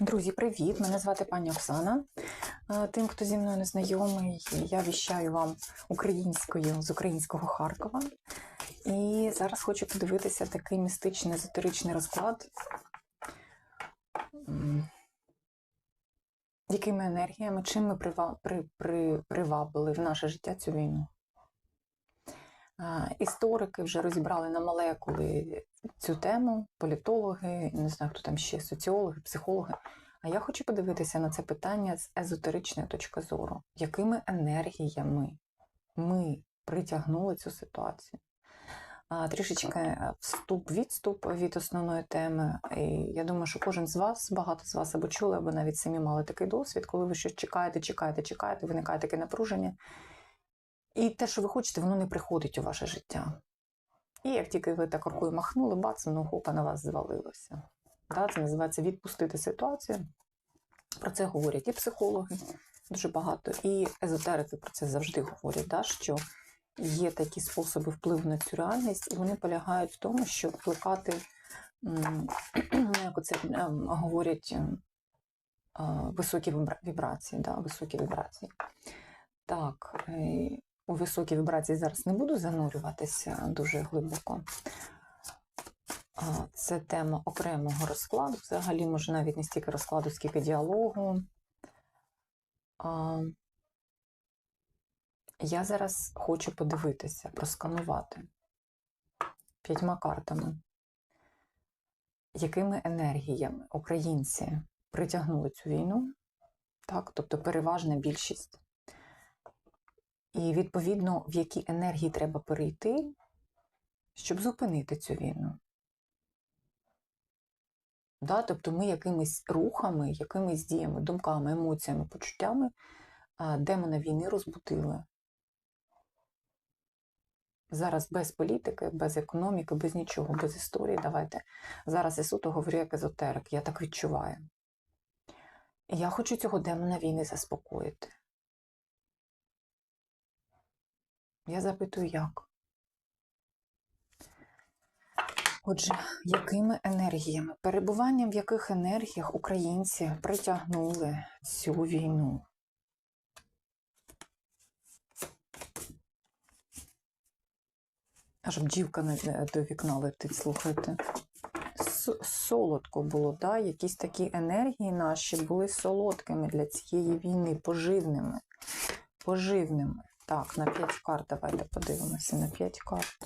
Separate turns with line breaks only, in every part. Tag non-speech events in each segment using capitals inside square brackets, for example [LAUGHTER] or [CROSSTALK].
Друзі, привіт! Мене звати пані Оксана. Е, Тим, хто зі мною не знайомий, я віщаю вам українською з українського Харкова. І зараз хочу подивитися такий містичний езотеричний розклад. Якими енергіями, чим ми прива- при, при, привабили в наше життя цю війну? Історики вже розібрали на молекули цю тему, політологи, не знаю, хто там ще, соціологи, психологи. А я хочу подивитися на це питання з езотеричної точки зору. Якими енергіями ми притягнули цю ситуацію? Трішечки е, вступ-відступ від основної теми. І я думаю, що кожен з вас, багато з вас або чули, або навіть самі мали такий досвід, коли ви щось чекаєте, чекаєте, чекаєте, виникає таке напруження. І те, що ви хочете, воно не приходить у ваше життя. І як тільки ви так рукою махнули, бац, воно хопа на вас звалилося. Да, це називається відпустити ситуацію. Про це говорять і психологи дуже багато, і езотерики про це завжди говорять, да, що є такі способи впливу на цю реальність, і вони полягають в тому, щоб вкликати, як оце ем, говорять, ем, високі вібрації. Да, високі вібрації. Так, е, у високі вібрації зараз не буду занурюватися дуже глибоко. Це тема окремого розкладу. Взагалі, може, навіть не стільки розкладу, скільки діалогу. Я зараз хочу подивитися, просканувати п'ятьма картами, якими енергіями українці притягнули цю війну, так, тобто переважна більшість. І відповідно, в які енергії треба перейти, щоб зупинити цю війну. Да? Тобто ми якимись рухами, якимись діями, думками, емоціями, почуттями демона війни розбудили. Зараз без політики, без економіки, без нічого, без історії. Давайте. Зараз я суто говорю як езотерик, я так відчуваю. Я хочу цього демона війни заспокоїти. Я запитую, як? Отже, якими енергіями, перебуванням в яких енергіях українці притягнули цю війну? Аж бджілка на- до вікна летить, слухайте. Солодко було, да? якісь такі енергії наші були солодкими для цієї війни, поживними. Поживними. Так, на 5 карт давайте подивимося. На 5 карт.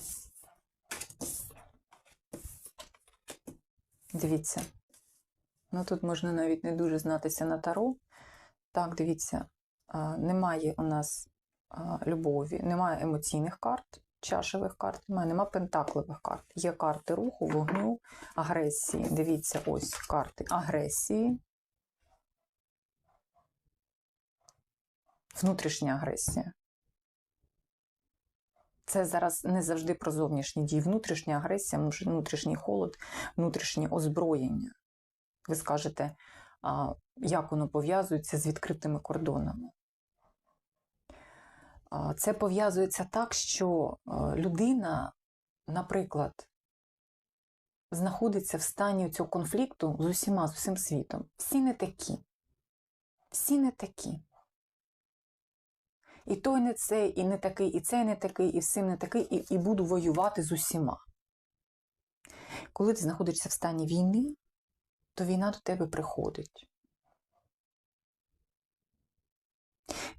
Дивіться. Ну тут можна навіть не дуже знатися на таро. Так, дивіться, немає у нас любові, немає емоційних карт, чашевих карт, немає, немає пентакливих карт. Є карти руху, вогню, агресії. Дивіться, ось карти агресії. Внутрішня агресія. Це зараз не завжди про зовнішні дії. Внутрішня агресія, внутрішній холод, внутрішнє озброєння. Ви скажете, як воно пов'язується з відкритими кордонами. Це пов'язується так, що людина, наприклад, знаходиться в стані цього конфлікту з усіма, з усім світом. Всі не такі. Всі не такі. І той не цей, і не такий, і цей не такий, і всім не такий, і, і буду воювати з усіма. Коли ти знаходишся в стані війни, то війна до тебе приходить.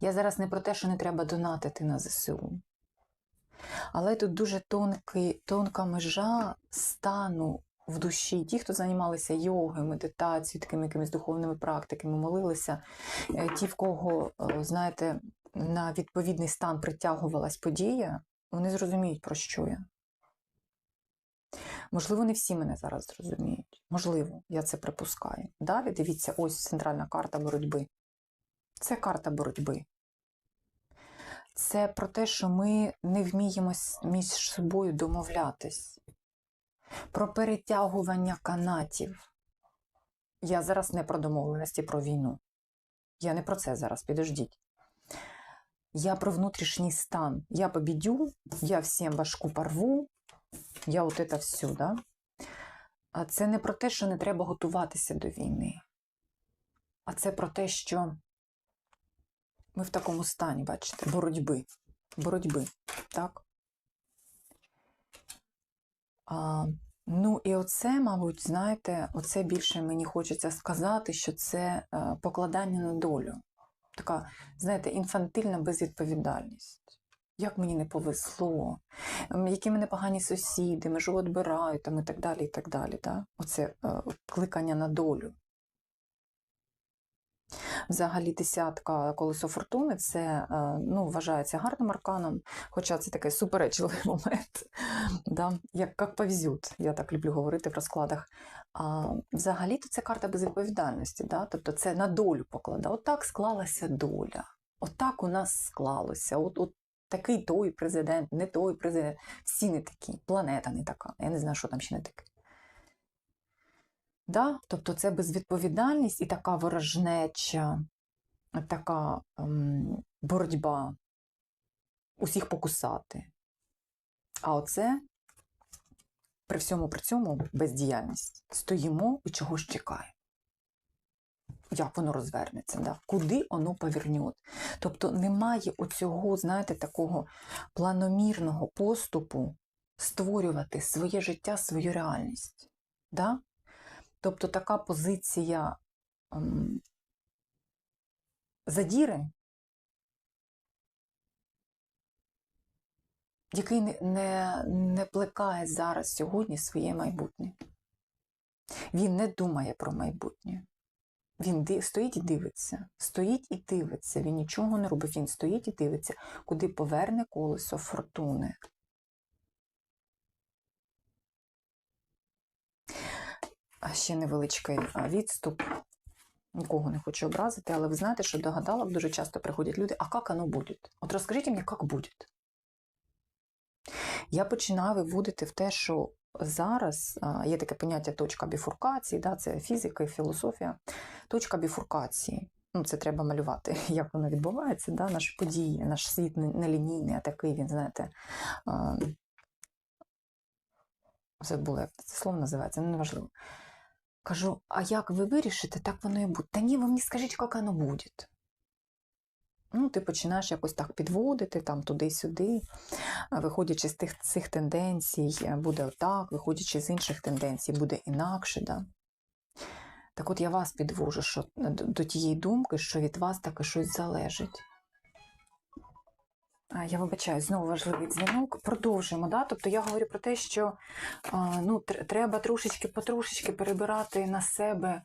Я зараз не про те, що не треба донатити на ЗСУ. Але тут дуже тонкий, тонка межа стану в душі. Ті, хто займалися йогою, медитацією, такими якимись духовними практиками, молилися, е, ті, в кого, е, знаєте, на відповідний стан притягувалась подія, вони зрозуміють, про що я. Можливо, не всі мене зараз зрозуміють. Можливо, я це припускаю. Далі дивіться, ось центральна карта боротьби. Це карта боротьби. Це про те, що ми не вміємо між собою домовлятись. Про перетягування канатів. Я зараз не про домовленості, про війну. Я не про це зараз, підождіть. Я про внутрішній стан. Я победю, я всім башку порву, я от це все, да? А це не про те, що не треба готуватися до війни. а це про те, що ми в такому стані, бачите, боротьби. Боротьби, так? А, ну, і оце, мабуть, знаєте, оце більше мені хочеться сказати, що це е, покладання на долю. Така, знаєте, інфантильна безвідповідальність. Як мені не повезло, які мене погані сусіди, межу відбирають там, і так далі. і так далі. Да? Оце е, кликання на долю. Взагалі, десятка колесо фортуни це е, ну, вважається гарним арканом, хоча це такий суперечливий [LAUGHS] момент, да? як, як повезють, я так люблю говорити в розкладах. А, взагалі, то це карта безвідповідальності, да? тобто це на долю покладає. Отак склалася доля. Отак у нас склалося. От, от такий той президент, не той президент. Всі не такі, планета не така. Я не знаю, що там ще не таке. Да? Тобто це безвідповідальність і така ворожнеча, така ем, боротьба усіх покусати. А оце при всьому при цьому бездіяльність. Стоїмо і чогось чекаємо. Як воно розвернеться, да? куди воно повернет. Тобто немає оцього, знаєте, такого планомірного поступу створювати своє життя, свою реальність. Да? Тобто така позиція ем, задіри, який не, не, плекає зараз сьогодні своє майбутнє. Він не думає про майбутнє. Він стоїть і дивиться, стоїть і дивиться, він нічого не робить, він стоїть і дивиться, куди поверне колесо фортуни. Ще невеличкий відступ. Нікого не хочу образити, але ви знаєте, що до гадалок дуже часто приходять люди, а як воно буде? От розкажіть мені, як буде. Я починаю виводити в те, що зараз є таке поняття точка біфуркації, да, це фізика і філософія. Точка біфуркації. Ну, це треба малювати, [LAUGHS] як воно відбувається, да, наші події, наш світ не не лінійний, а такий він, знаєте. Забула, як це слово називається, ну неважливо. Кажу, а як ви вирішите, так воно і буде. Та ні, ви мені скажіть, як воно буде. Ну, ти починаєш якось так підводити, там туди-сюди, виходячи з тих цих тенденцій, е, буде отак, виходячи з інших тенденцій, буде інакше. Да? Так от я вас підвожу що, до, до тієї думки, що від вас таке щось залежить. Я вибачаю, знову важливий дзвінок. Продовжуємо. Да? Тобто я говорю про те, що ну, треба трошечки потрошечки перебирати на себе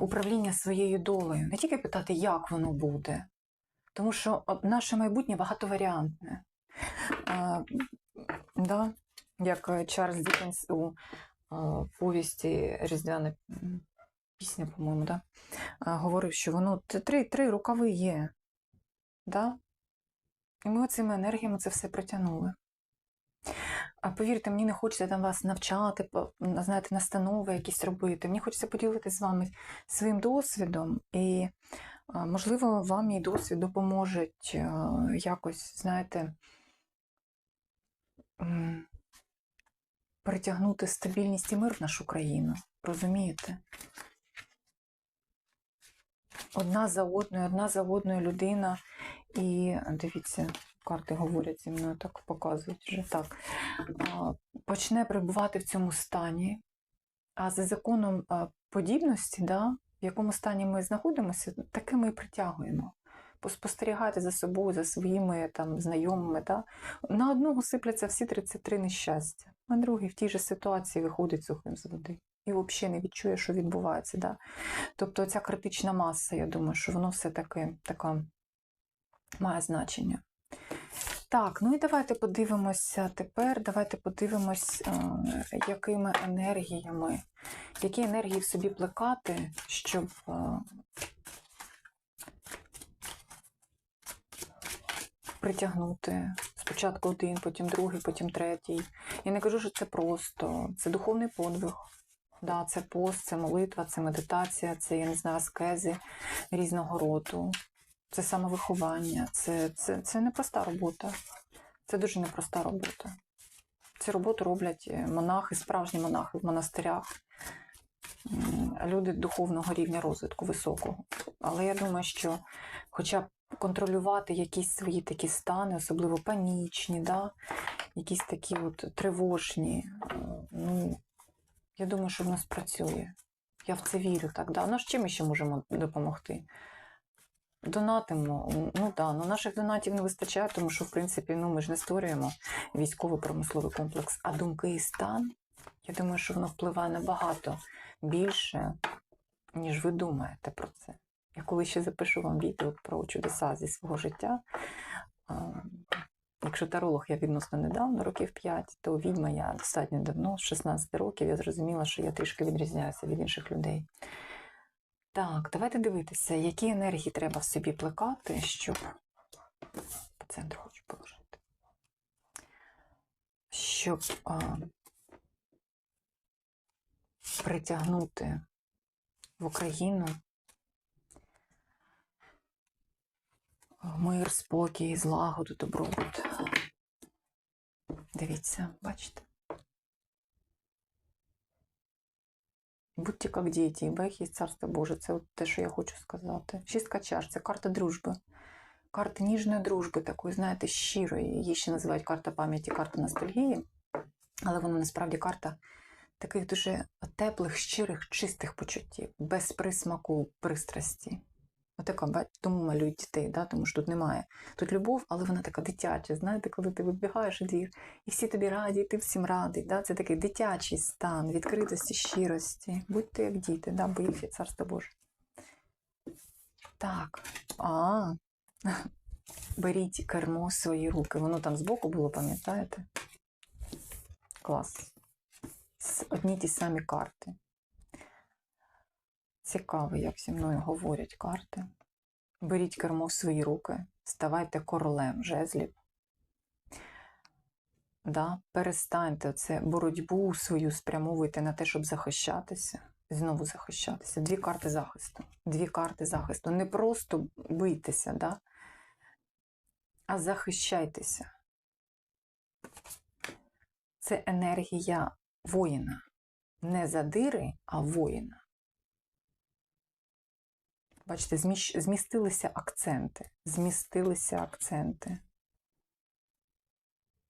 управління своєю долею. Не тільки питати, як воно буде, тому що наше майбутнє багатоваріантне. Да? Як е, Чарльз Дікенс у повісті Різдвяна пісня, по-моєму, да? говорив, що воно три, три рукави є. Да? І ми цими енергіями це все притягнули. А повірте, мені не хочеться там вас навчати, знаєте, настанови якісь робити. Мені хочеться поділитися з вами своїм досвідом, і, можливо, вам мій досвід допоможе якось, знаєте, притягнути стабільність і мир в нашу країну. Розумієте? Одна за одною, одна за одною людина. І дивіться, карти говорять зі мною, так показують вже так. Почне перебувати в цьому стані, а за законом подібності, да, в якому стані ми знаходимося, таке ми і притягуємо. Поспостерігайте за собою, за своїми там, знайомими. Да. На одного сипляться всі 33 нещастя, на другий в тій же ситуації виходить сухим з води. І взагалі не відчує, що відбувається. Да. Тобто ця критична маса, я думаю, що воно все-таки така має значення. Так, ну і давайте подивимося тепер. Давайте подивимось, е, якими енергіями, які енергії в собі плекати, щоб е, притягнути спочатку один, потім другий, потім третій. Я не кажу, що це просто, це духовний подвиг. Да, це пост, це молитва, це медитація, це, я не знаю, аскези різного роду. Це самовиховання, це, це, це непроста робота. Це дуже непроста робота. Цю роботу роблять е, монахи, справжні монахи в монастирях. люди духовного рівня розвитку високого. Але я думаю, що хоча б контролювати якісь свої такі стани, особливо панічні, да? якісь такі от тривожні, е, ну, я думаю, що воно спрацює. Я в це вірю так. Да? Ну, чим ми ще можемо допомогти? Донатимо. Ну да, ну наших донатів не вистачає, тому що, в принципі, ну ми ж не створюємо військово-промисловий комплекс. А думки і стан, я думаю, що воно впливає набагато більше, ніж ви думаєте про це. Я коли ще запишу вам відео про чудеса зі свого життя. Якщо таролог я відносно недавно, років 5, то відьма я достатньо давно, з 16 років, я зрозуміла, що я трішки відрізняюся від інших людей. Так, давайте дивитися, які енергії треба в собі плекати, щоб по центру хочу положити. Щоб а, притягнути в Україну мир, спокій, злагоду, добробут. Дивіться, бачите? Будьте як діти, ібо їх є царство Боже. Це от те, що я хочу сказати. Шістка чаш це карта дружби. Карта ніжної дружби, такої, знаєте, щирої. Її ще називають карта пам'яті, карта ностальгії. Але вона насправді карта таких дуже теплих, щирих, чистих почуттів, без присмаку пристрасті. Отака, тому малюють дітей, да? тому що тут немає. Тут любов, але вона така дитяча. Знаєте, коли ти вибігаєш у двір, і всі тобі раді, і ти всім радий. Да? Це такий дитячий стан, відкритості, щирості. Будьте як діти, да? бо їх є царство Боже. Так. А, беріть кермо в свої руки. Воно там збоку було, пам'ятаєте? Клас. Одні ті самі карти. Цікаво, як зі мною говорять карти. Беріть кермо в свої руки, ставайте королем жезлів. Да? Перестаньте це боротьбу свою спрямовуйте на те, щоб захищатися. Знову захищатися. Дві карти захисту. Дві карти захисту. Не просто бийтеся, да? а захищайтеся. Це енергія воїна. Не задири, а воїна. Бачите, змістилися акценти. Змістилися акценти.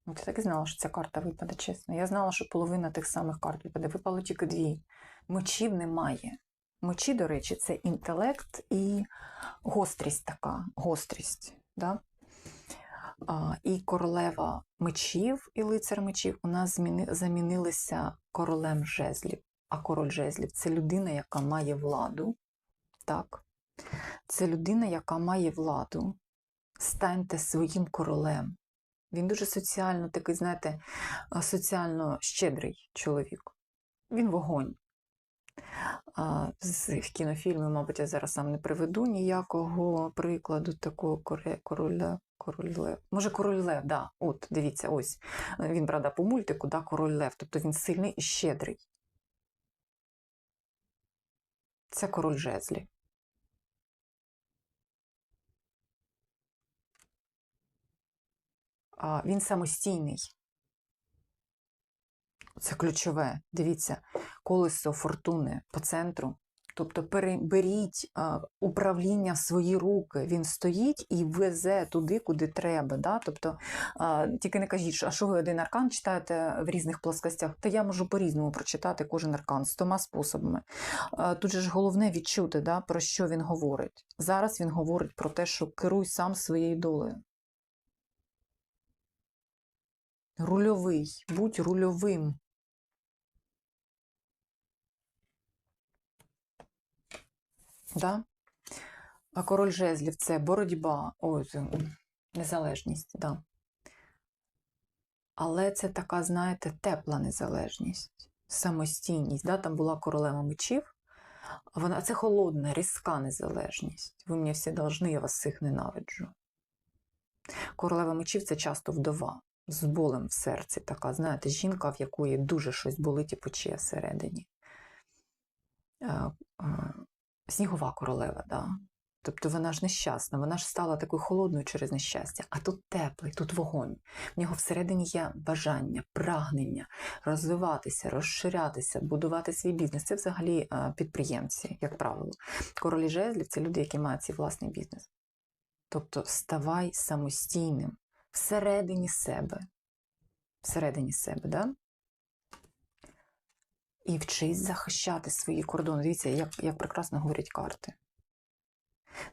От я так і знала, що ця карта випаде, чесно. Я знала, що половина тих самих карт випаде. Випало тільки дві. Мечів немає. Мечі, до речі, це інтелект і гострість така. Гострість. Да? А, і королева мечів і лицар мечів у нас зміни, замінилися королем жезлів. А король жезлів це людина, яка має владу. Так. Це людина, яка має владу. Станьте своїм королем. Він дуже соціально такий, знаєте, соціально щедрий чоловік. Він вогонь. З в кінофільмі, мабуть, я зараз сам не приведу ніякого прикладу такого короля. Король Лев. Може, король Лев, да. От, дивіться, ось. Він, правда, по мультику, да, король Лев. Тобто він сильний і щедрий. Це король жезлів. Він самостійний. Це ключове. Дивіться, колесо фортуни по центру. Тобто переберіть а, управління в свої руки. Він стоїть і везе туди, куди треба. Да? Тобто, тільки не кажіть, а що ви один аркан читаєте в різних плоскостях? Та я можу по-різному прочитати кожен аркан з тома способами. Тут же ж головне відчути, да, про що він говорить. Зараз він говорить про те, що керуй сам своєю долею. Рульовий, будь рульовим. Да? А король жезлів це боротьба, ой, незалежність, да. Але це така, знаєте, тепла незалежність, самостійність. Да? Там була королева мечів, вона це холодна, різка незалежність. Ви мені всі должны, я вас всіх ненавиджу. Королева мечів це часто вдова з болем в серці, така, знаєте, жінка, в якої дуже щось болить і пече всередині. Е, е, Снігова королева, да. Тобто вона ж нещасна, вона ж стала такою холодною через нещастя, а тут теплий, тут вогонь. В нього всередині є бажання, прагнення розвиватися, розширятися, будувати свій бізнес. Це взагалі підприємці, як правило. Королі жезлів це люди, які мають свій власний бізнес. Тобто ставай самостійним всередині себе. Всередині себе, да? І вчись захищати свої кордони. Дивіться, як, як прекрасно говорять карти.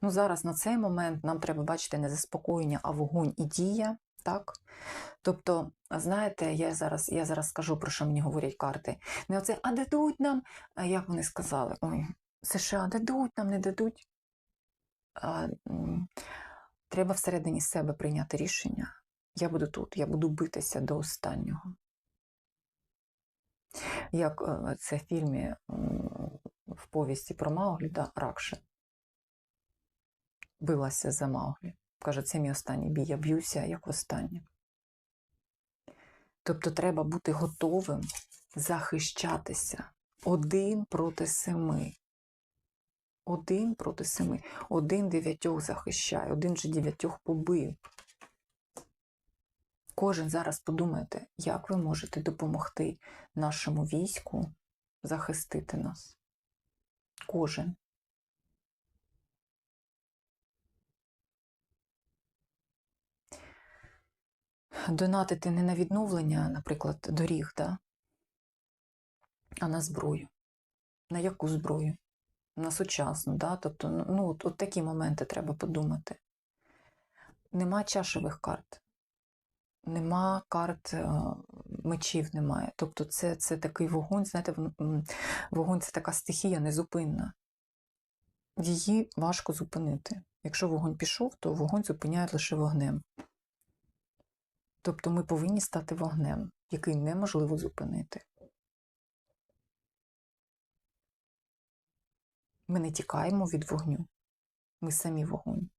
Ну, зараз на цей момент нам треба бачити не заспокоєння, а вогонь і дія. Так? Тобто, знаєте, я зараз я зараз скажу, про що мені говорять карти. Не оце, а дадуть нам, як вони сказали, ой, США дадуть нам, не дадуть. А, треба всередині себе прийняти рішення. Я буду тут, я буду битися до останнього. Як е, це в фільмі в повісті про Мауглі, да, Ракша билася за Мауглі. Каже, це мій останній бій, я б'юся як останнє. Тобто треба бути готовим захищатися один проти семи. Один проти семи. Один дев'ятьох захищає, один же дев'ятьох побив. Кожен зараз подумайте, як ви можете допомогти нашому війську захистити нас. Кожен. Донатити не на відновлення, наприклад, доріг, да? а на зброю. На яку зброю? На сучасну, да? тобто, ну, ну, от, от такі моменти треба подумати. Нема чашевих карт, нема карт е, мечів немає. Тобто, це, це такий вогонь, знаєте, вогонь це така стихія незупинна. Її важко зупинити. Якщо вогонь пішов, то вогонь зупиняють лише вогнем. Тобто ми повинні стати вогнем, який неможливо зупинити. Ми не тікаємо від вогню. Ми самі вогонь.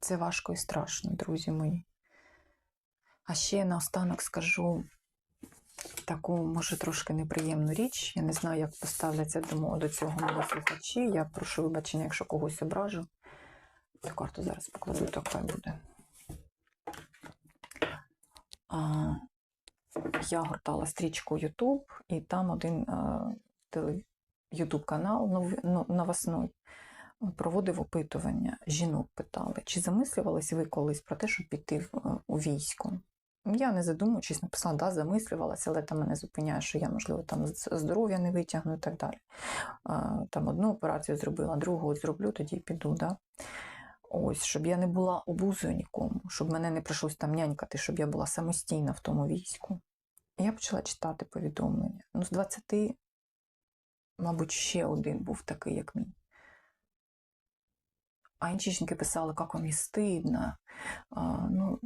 Це важко і страшно, друзі мої. А ще наостанок скажу таку, може, трошки неприємну річ. Я не знаю, як поставляться до, цього мої слухачі. Я прошу вибачення, якщо когось ображу. Цю карту зараз покладу, така буде. А, я гортала стрічку YouTube, і там один YouTube канал нов- ну, новосной проводив опитування. Жінок питали, чи замислювались ви колись про те, щоб піти е, у військо? Я не задумуючись, написала, да, замислювалася, але там мене зупиняє, що я, можливо, там здоров'я не витягну і так далі. Там одну операцію зробила, другу зроблю, тоді піду. Да? Ось, щоб я не була обузою нікому, щоб мене не прийшлось там нянькати, щоб я була самостійна в тому війську. Я почала читати повідомлення. Ну, з 20, мабуть, ще один був такий, як мій. А інші жінки писали, як мені стидно. А, ну,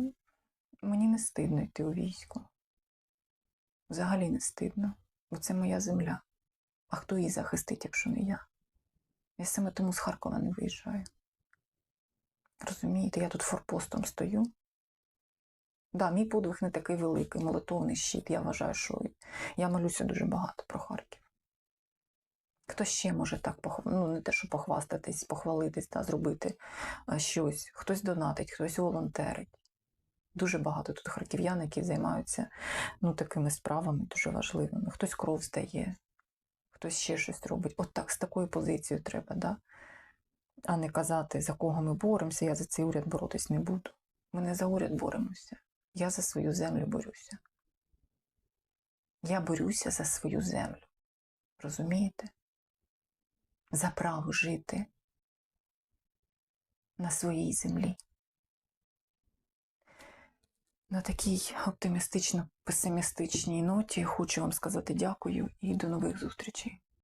мені не стидно йти у військо. Взагалі не стидно, бо це моя земля. А хто її захистить, якщо не я? Я саме тому з Харкова не виїжджаю. Розумієте, я тут форпостом стою. Да, мій подвиг не такий великий, молитовний щит. Я вважаю, що я молюся дуже багато про Харків. Хто ще може так ну, не те, що похвастатись, похвалитись та зробити щось. Хтось донатить, хтось волонтерить. Дуже багато тут харків'ян, які займаються ну, такими справами дуже важливими. Хтось кров здає, хтось ще щось робить. От так, з такою позицією треба, да? а не казати, за кого ми боремося, я за цей уряд боротись не буду. Ми не за уряд боремося. Я за свою землю борюся. Я борюся за свою землю. Розумієте? За право жити на своїй землі. На такій оптимістично-песимістичній ноті хочу вам сказати дякую і до нових зустрічей.